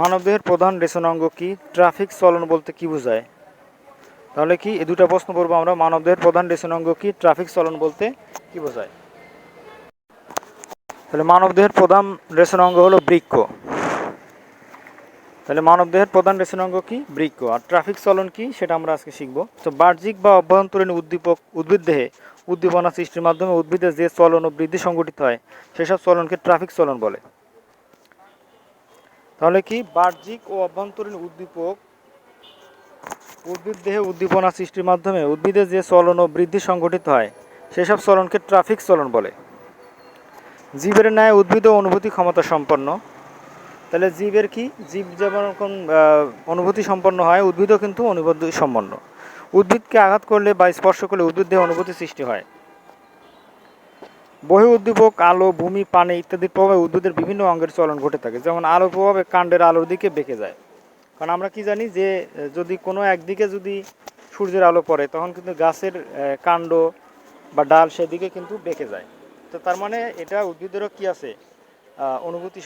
মানবদেহের প্রধান রেচনাঙ্গ কি? ট্রাফিক চলন বলতে কি বোঝায়? তাহলে কি এই দুটা প্রশ্ন করব আমরা? মানবদেহের প্রধান রেচনাঙ্গ কি? ট্রাফিক চলন বলতে কি বোঝায়? তাহলে মানবদেহের প্রধান রেচনাঙ্গ হলো বৃক্ষ। তাহলে মানবদেহের প্রধান রেচনাঙ্গ কি? বৃক্ষ। আর ট্রাফিক চলন কি? সেটা আমরা আজকে শিখব। তো বাহ্যিক বা অভ্যন্তরীণ উদ্দীপক, উদ্ভিদ দেহে উদ্দীপনা সৃষ্টির মাধ্যমে উদ্ভিদের যে চলন ও বৃদ্ধি সংঘটিত হয়, সেসব চলনকে ট্রাফিক চলন বলে। তাহলে কি বাহ্যিক ও অভ্যন্তরীণ উদ্দীপক, উদ্ভিদ দেহে উদ্দীপনা সৃষ্টির মাধ্যমে উদ্ভিদের যে চলন ও বৃদ্ধি সংঘটিত হয়, সেসব চলনকে ট্রাফিক চলন বলে। জীবের ন্যায় উদ্ভিদ অনুভূতি ক্ষমতা সম্পন্ন। তাহলে জীবের কি? জীব যেমন অনুভূতি সম্পন্ন হয়, উদ্ভিদও কিন্তু অনুভূতি সম্পন্ন। উদ্ভিদকে আঘাত করলে বা স্পর্শ করলে উদ্ভিদ দেহে অনুভূতি সৃষ্টি হয়। বহি উদ্দীপক, আলো, ভূমি, পানি ইত্যাদির প্রভাবে উদ্ভিদের বিভিন্ন অঙ্গের চলন ঘটে থাকে। যেমন আলোর প্রভাবে কাণ্ডের আলোর দিকে বেঁকে যায়। কারণ আমরা কি জানি যে, যদি কোনো একদিকে যদি সূর্যের আলো পড়ে, তখন কিন্তু গাছের কাণ্ড বা ডাল সেদিকে কিন্তু বেঁকে যায়। তো তার মানে এটা উদ্ভিদেরও কি আছে? অনুভূতি